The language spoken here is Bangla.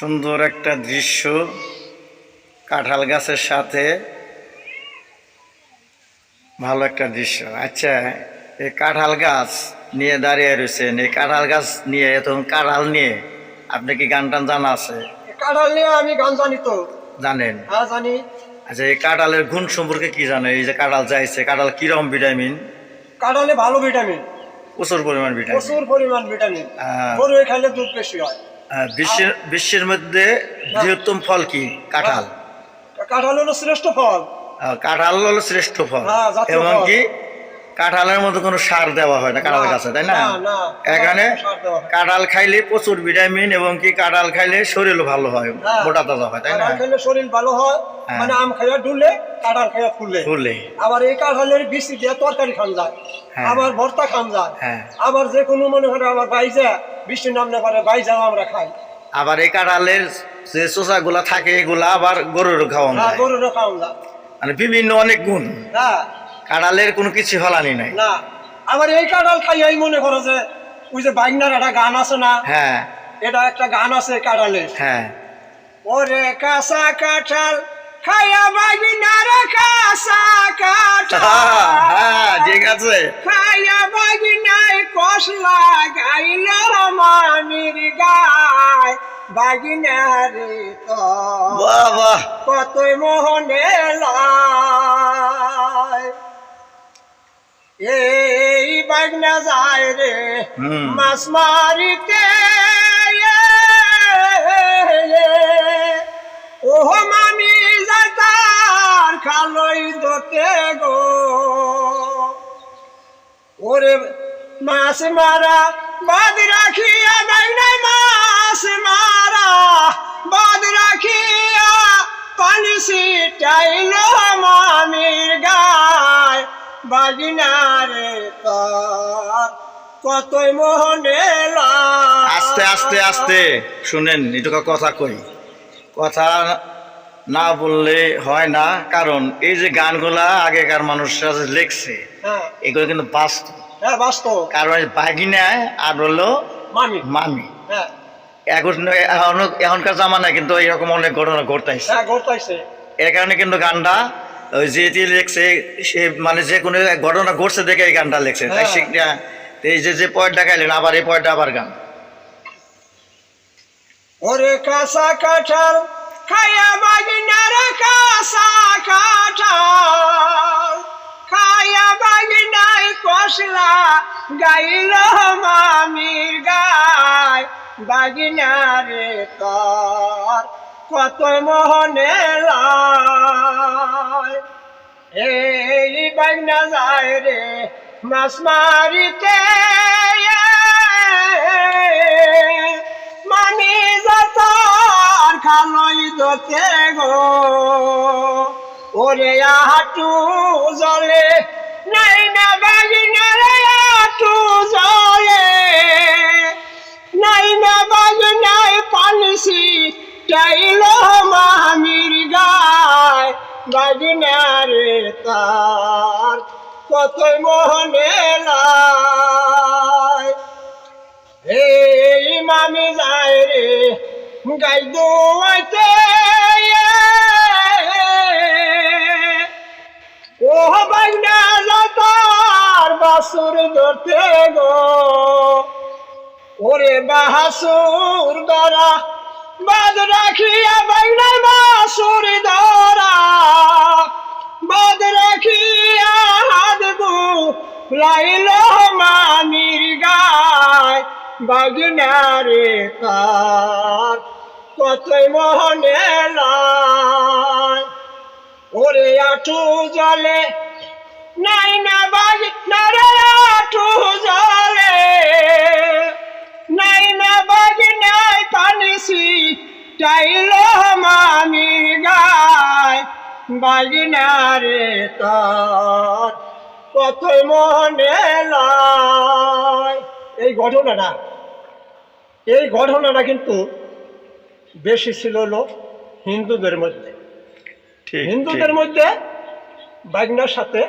সুন্দর একটা দৃশ্য কাঁঠাল গাছের সাথে। ভালো একটা দৃশ্য। আচ্ছা এই কাঁঠাল গাছ নিয়ে দাঁড়িয়ে রয়েছেন। এই কাঁঠাল গাছ নিয়ে তখন কাঁঠাল নিয়ে আপনি কি গান টান জানা আছে? কাঁঠাল নিয়ে আমি গান জানি তো। জানেন? হ্যাঁ জানি। আচ্ছা এই কাঁঠালের গুণ সম্পর্কে কি জানেন? এই যে কাঁঠাল চাইছে কাঁঠাল কীরকম ভিটামিন? কাঁঠালে ভালো ভিটামিন। প্রচুর পরিমাণ ভিটামিন। প্রচুর পরিমাণ ভিটামিন। হ্যাঁ। গরু খাইলে দুধ বেশি হয়। বিশ্বের বিশ্বের মধ্যে বৃহত্তম ফল কি? কাঁঠাল। কাঁঠাল হলো শ্রেষ্ঠ ফল। কাঁঠাল হলো শ্রেষ্ঠ ফল। হ্যাঁ, এবং কি? কাঁঠালের মধ্যে কোনো সার দেওয়া হয় না কাঁঠাল গাছে তাই না? এখানে হয়। কাঁঠাল খাইলে প্রচুর ভিটামিন এবং কি কাঁঠাল খাইলে শরীরও ভালো হয় হ্যাঁ। মোটা তাজা হয় তাই না? খাইলে শরীর ভালো হয় হ্যাঁ। মানে আম খাইয়া ডুলে কাঁঠাল খাইয়া ফুলে। ফুলে। আবার এই কাঁঠালের বিচি দিয়ে তরকারি খান যায়। হ্যাঁ। আবার ভর্তা খান যায়। হ্যাঁ। আবার যে কোনো মনে করে আমার বাইজা বৃষ্টির নাম না করে বাইজাও আমরা খাই। আবার এই কাঁঠালের যে চোষাগুলা থাকে এগুলা আবার গরুর খাওয়ানো যায়। গরুরও খাওয়ান যায়। মানে বিভিন্ন অনেক গুণ। হ্যাঁ কাঁঠালের কোনো কিছু ফলানি নাই। না। আবার এই কাঁঠাল খাইয়াই মনে করো যে ওই যে বাইকনার একটা গান আছে না? হ্যাঁ। এটা একটা গান আছে কাঁঠালের। হ্যাঁ। ওরে কাঁচা কাঁঠাল খাইয়া বাগিনার কাঁচা কাঁঠাল। ঠিক আছে? খাইয়া বাগিনায় কষলা গাইল মামির গায়। বাগিনারে তো বাহ বাহ কতই মোহনে এই বাগনা যায় রে মাছ মারিতে। ও মামি মাছ মারা বাদ রাখিয়া বাইনাই মাছ মারা। বাদ রাখিয়া পানি সিটাইল মামির গায়। বাগিনারে তার কতই মোহনে আস্তে আস্তে আস্তে শুনেন এটুকু কথা কই। কথা না বললে হয় না কারণ এই যে গানগুলা আগেকার মানুষরা যে লেখছে হ্যাঁ। এগুলো কিন্তু বাস্তব। হ্যাঁ বাস্তব। কারণ আর হলো মামি। মামি। হ্যাঁ। এখন এখন- এখনকার কিন্তু এরকম অনেক ঘটনা ঘটাইছে হ্যাঁ ঘটাইছে এর কারণে কিন্তু গানটা ওই যেটি লেখছে সে মানে যে কোনো ঘটনা ঘটছে দেখে এই গানটা লেখছে। তাই হ্যাঁ। এই যে যে পয়েন্টটা গাইলেন আবার এই পয়েন্টটা আবার গান। ওরে কাঁচা কাঁঠাল খায়া বাগিনার কাঁচা কাঁঠাল খায়া কষলা গাইল মামির গায় বাগিনারে তার কত মোহনে এই বাগনা যায় রে মাছ মারিতে মানি যাতার খালই দতে গো, ওরে আটু জলে পানিসি মামির গায়। বাগনারে তার কতই মোহনে এই মামি যায় রে গাই দোয়াইতে ধরতে গো। ওরে বাহাসুর দরা বাদ রাখিয়া বাইনা বাসুর দরা বাদ রাখিয়া হাত গু লাইল মামির গায় বাগনারে তার কতই মোহনে লাই। ওরে আটু জলে, নাই না বাগনারে আটু গায় বাগনারে তার কত মনে এই ঘটনাটা এই ঘটনাটা কিন্তু বেশি ছিল লোক হিন্দুদের মধ্যে। হিন্দুদের মধ্যে বাগনার সাথে